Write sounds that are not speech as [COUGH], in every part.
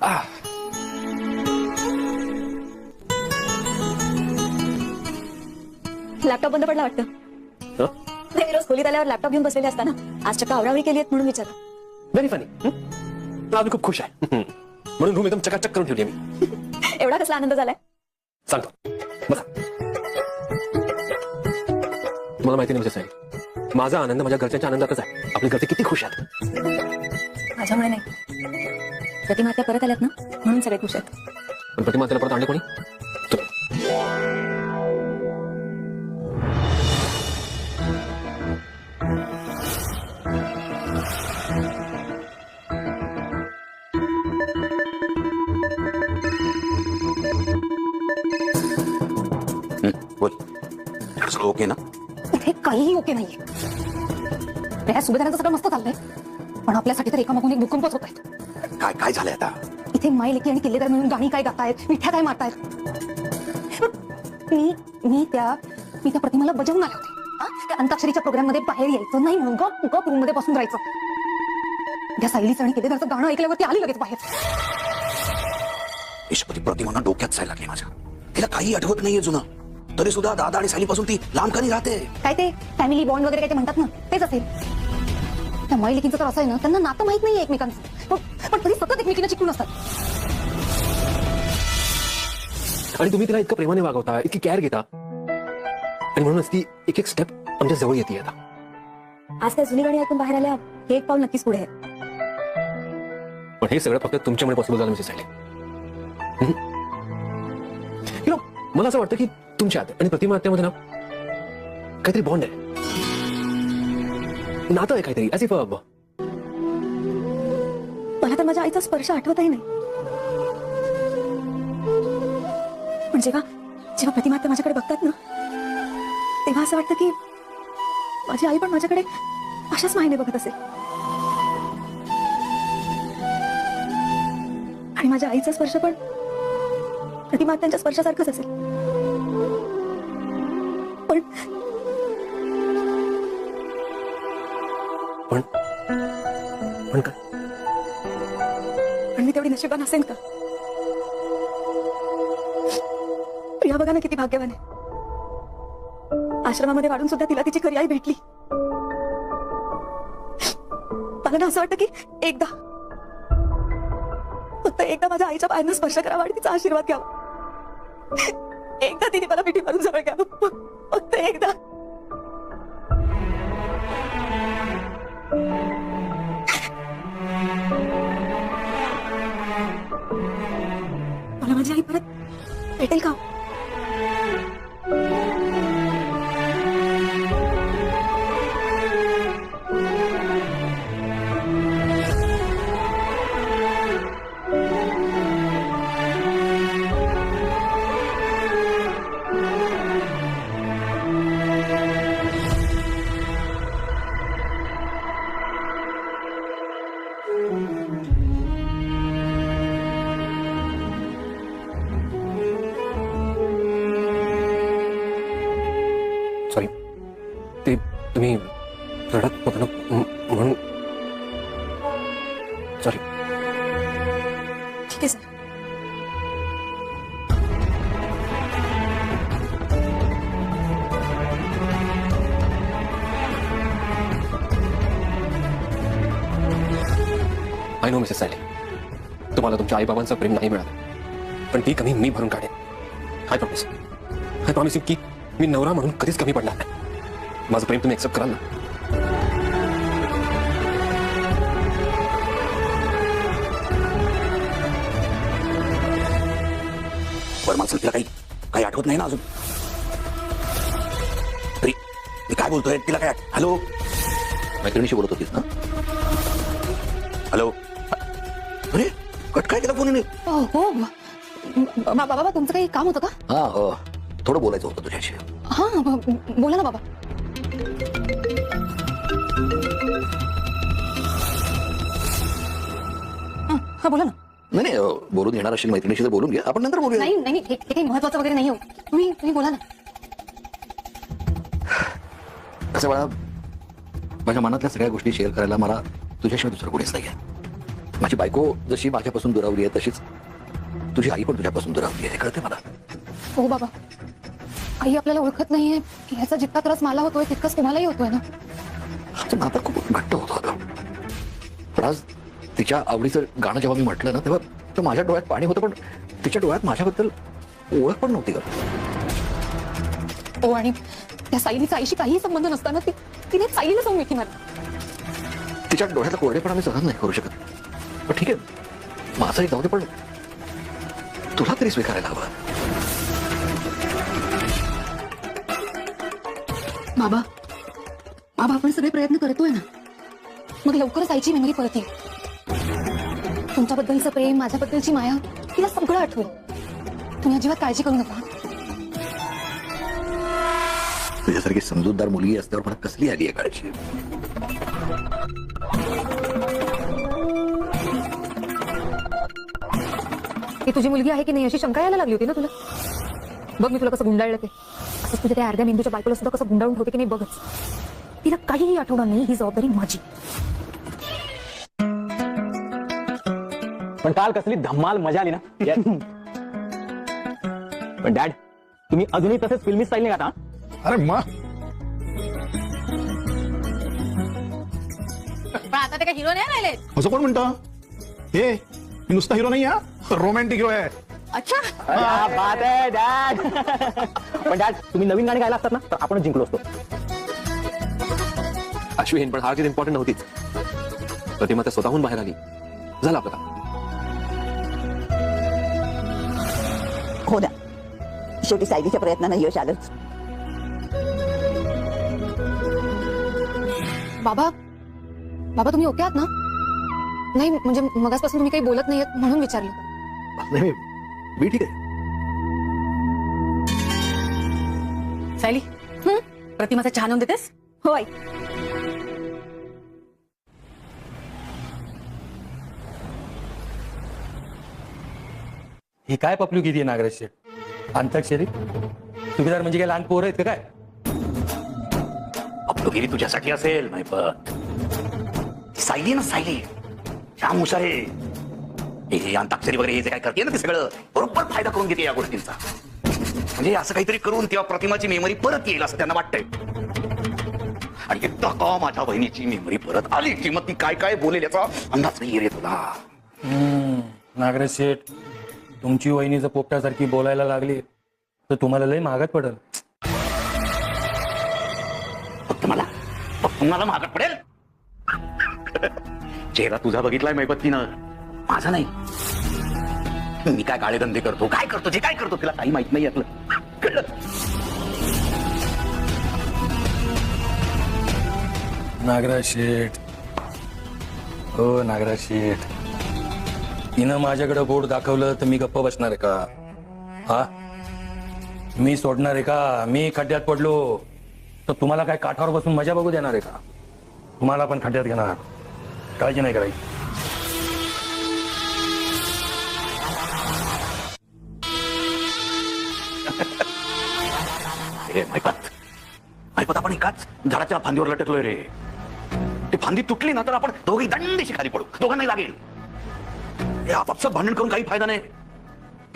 आह, लॅपटॉप बंद पडला वाटतं. हं? नाही रोज खोलीत आल्यावर लॅपटॉप घेऊन बसलेले असताना आज चक्का आवरावरी केली आहेत म्हणून विचारलं. व्हेरी फनी आज मी खूप खुश आहे. हं. म्हणून रूम एकदम चकाचक करून ठेवली आहे मी एवढा कसला आनंद झालाय? सांगतो. बसा. तुम्हाला माहिती नाही म्हणजे साहेब माझा आनंद माझ्या घरच्यांच्या आनंदातच आहे. आपले घरचे किती खुश आहेत. माझ्यामुळे नाही. प्रतिमा त्या परत आल्यात ना? म्हणून सगळे खुश आहेत. पण प्रतिमा त्याला परत आणले कोणी. बोल. सगळं ओके ना? इथे काहीही ओके नाहीये. या सुभेदारांचं सगळं मस्त चाललंय. पण आपल्यासाठी तर एकामागून एक भूकंपच काय काय झालंय आता? इथे माय लेकी आणि किल्लेदार मिळून गाणी काय गातायत? मिठ्या काय मारतायत? मी मी त्या मी त्या प्रतिमाला बजावून आले होते? त्या अंताक्षरीच्या प्रोग्राममध्ये बाहेर यायचं नाही म्हणून गप गप रूममध्ये बसून राहायचं. त्या सायलीचं आणि किल्लेदारचं गाणं ऐकल्यावरती आली लगेच बाहेर. ईश्वरी प्रतिमाना डोक्यात जायला लागली माझ्या. तिला काही आठवत नाहीये जुनं. तरी सुद्धा दादा आणि सालीपासून ती लांब का नाही राहते? काय ते? फॅमिली बॉन्ड वगैरे काय ते म्हणतात ना? तेच असेल. त्या लेकीचं तर असं आहे ना त्यांना नातं माहीत नाही एकमेकांचं. पण- तरी सतत एकमेकीला चिकटून असतात. आणि तुम्ही तिला इतकं प्रेमाने वागवता इतकी केअर घेता. आणि म्हणूनच ती एक एक स्टेप आमच्या जवळ येते आता. आज त्या जुनी गाणी ऐकून बाहेर आल्या हे एक पाऊल नक्कीच पुढे आहे. पण हे सगळं फक्त तुमच्यामुळे पॉसिबल झालं मिसेस सायले नो मला असं वाटतं की तुमच्यात आणि प्रतिमा आत्यामध्ये ना काहीतरी बॉन्ड आहे. नातं आहे काहीतरी तर माझ्या आईचा स्पर्श आठवतही नाही. पण जेव्हा जेव्हा प्रतिमा त्या माझ्याकडे बघतात ना तेव्हा असं वाटतं की माझी आई पण माझ्याकडे अशाच माहिने बघत असेल. आणि माझ्या आईचा स्पर्श पण प्रतिमा त्यांच्या स्पर्शासारखंच असेल. पण पण नसेल असेल का? प्रिया बघा ना किती भाग्यवान आहे. आश्रमामध्ये वाढून सुद्धा तिला तिची खरी आई भेटली. मला ना असं वाटतं की एकदा फक्त एकदा माझ्या आईच्या पायांना स्पर्श करावा आणि तिचा आशीर्वाद घ्यावा. एकदा तिने मला पिठी मारून जवळ घ्यावं. फक्त एकदा. भेटेल का? सॉरी ठीक आहे सर आय नो मिसेस सायले तुम्हाला तुमच्या आईबाबांचं प्रेम नाही मिळालं पण ती कमी मी भरून काढेन I promise I promise you की मी नवरा म्हणून कधीच कमी पडणार नाही। माझं प्रेम तुम्ही एक्सेप्ट कराल ना? बरं माणसाला तिला काही काही आठवत नाही ना अजून? तरी मी काय बोलतोय तिला काय? हॅलो? मैत्रिणीशी बोलत होतीस ना? हॅलो? अरे कट काय केला फोन हो हो. बा- बा- बाबा तुमचं काही काम होतं का? हा हो. थोडं बोलायचं होतं तुझ्याशी. हा बोला ना बाबा. हा, हा बोला ना. नाही नाही अं, बोलून येणार असेल मैत्रिणीशी तर बोलून घ्या. आपण नंतर बोलूया. नाही नाही हे हे काही महत्वाचं वगैरे नाही हो. तुम्ही तुम्ही बोला ना. असं बाळा माझ्या मनातल्या सगळ्या गोष्टी शेअर करायला मला तुझ्याशिवाय दुसरं कोणीच नाही माझी बायको जशी माझ्यापासून दुरावली आहे तशीच तुझी आई पण तुझ्यापासून दुरावली आहे. हे कळते मला? हो बाबा. आई आपल्याला ओळखत नाहीये. याचा जितका त्रास मला होतोय तितकाच तुम्हालाही होतोय ना. आमचं नातं खूप घट्ट होतं. अगं पण आज तिच्या आवडीचं गाणं जेव्हा मी म्हटलं ना तेव्हा तर माझ्या डोळ्यात पाणी होतं पण तिच्या डोळ्यात माझ्याबद्दल ओळख पण नव्हती का हो आणि त्या सायलीचा आईशी काहीही संबंध नसताना ती तिने सायलीला जाऊन मिठी मारली. तिच्या डोळ्यातला कोरडेपणा मी सहन नाही करू शकत. पण ठीक आहे माझंही जाऊ दे पण तुला तरी स्वीकारायला हवं. बाबा बाबा आपण सगळे प्रयत्न करतोय ना. मग लवकरच आईची मेमरी परत येईल तुमच्याबद्दलचं प्रेम माझ्याबद्दलची माया तिला सगळं आठवेल. तुम्ही अजिबात काळजी करू नका. तुझ्यासारखी समजूतदार मुलगी असल्यावर मला कसली आली आहे काळजी? ती तुझी मुलगी आहे की नाही अशी शंका यायला लागली होती ना तुला? बघ मी तुला कसं गुंडाळलं ते. असंच तुझ्या त्या अर्ध्या मेंदूच्या बायकोला सुद्धा कसं गुंडाळून ठेवते की नाही बघच. तिला काहीही आठवणार नाही ही जबाबदारी माझी. पण काल कसली धम्माल मजा आली ना. पण डॅड तुम्ही अजूनही तसेच फिल्मी स्टाईल नाही आता अरे मग पण आता ते काय हिरो नाही राहिले असं कोण म्हणतं? हे मी नुसता हिरो नाही हा? रोमॅन्टिक हिरो आहे. अच्छा. क्या बात आहे डॅड. पण डॅड तुम्ही नवीन गाणी गायला असतात ना तर आपण जिंकलो असतो. अश्विन पण हार इम्पॉर्टंट नव्हतीच प्रतिमा त्या स्वतःहून बाहेर आली. झालं आपलं हो ना. शेवटी सायलीच्या प्रयत्नानं यश आलंच बाबा बाबा तुम्ही ओके आहात ना? नाही म्हणजे मगासपासून तुम्ही काही बोलत नाहीयेत म्हणून विचारलं. नाही मी- मी ठीक आहे. सायली प्रतिमाचा चहा आणून देतेस? हो आई ही काय पपलू किती नागराज शेठ? अंताक्षरी सुभेदार म्हणजे काय लहान पोरं आहेत का काय? अपलोगिरी तुझ्यासाठी असेल नाही पण ती सायली ना सायली. श्याम मुसारे हे अंताक्षरी वगैरे हे जे काय करते ना ते सगळं बरोबर फायदा करून घेते या गोष्टींचा. म्हणजे असं काहीतरी करून तेव्हा प्रतिमाची मेमरी परत येईल असं त्यांना वाटतंय. आणि एकदा का माझ्या बहिणीची मेमरी परत आली की मग ती काय काय बोलेल याचा अंदाज नाही रे तुला. नागराज शेठ. तुमची वहिनीचं पोपटासारखी बोलायला लागली तर तुम्हाला लय महागात पडल. फक्त मला फक्त मला महागात पडेल. चेहरा तुझा बघितलाय मैपत्तीनं. माझा नाही. मी काय काळे धंदे करतो काय करतो जे काय करतो तिला काही माहीत नाही यातलं. कळलं? नागराज शेठ. हो नागराज शेठ. तिनं माझ्याकडे बोट दाखवलं तर मी गप्प बसणार आहे का? हा? मी सोडणार आहे का? मी खड्ड्यात पडलो. तर तुम्हाला काय काठावर बसून मजा बघू देणार आहे का? तुम्हाला पण खड्ड्यात घेणार. काळजी नाही करायची. [LAUGHS] हे आपण एकाच झाडाच्या फांदीवर लटकलोय रे. ती फांदी तुटली ना तर आपण दोघी दंडीशी खाली पडू. दोघांनाही लागेल. हे आपापसात भांडण करून काही फायदा नाही.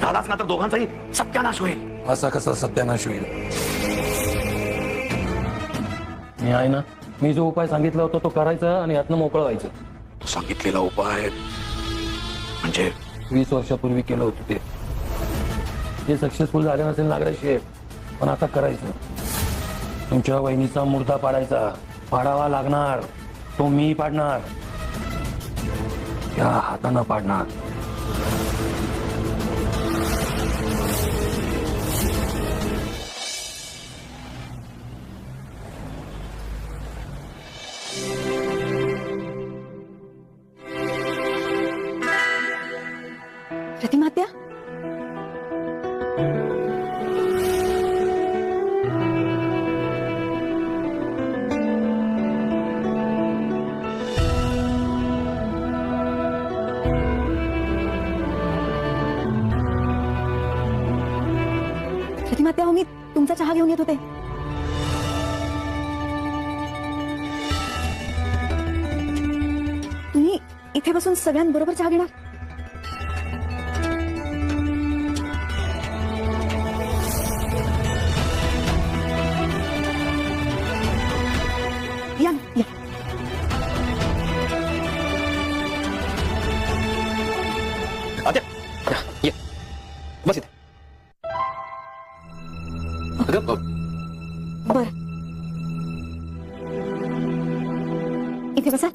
झालाच ना तर दोघांचाही सत्यानाश होईल. असा कसा सत्यानाश होईल? मी आहे ना मी जो उपाय सांगितला होता तो करायचा आणि यातनं मोकळं व्हायचं. तू सांगितलेला उपाय म्हणजे वीस वर्षापूर्वी केलं होतं ते. ते सक्सेसफुल झाले नसेल नागराज शेठ पण आता करायचं. तुमच्या वहिनीचा मुर्दा पाडायचा. पाडावा लागणार. तो मी पाडणार. त्या हातानं पाडणार. प्रतिमात्या हो मी तुमचा चहा घेऊन येत होते. तुम्ही इथे बसून सगळ्यांबरोबर चहा घेणार? अगं बर. इथे बसा.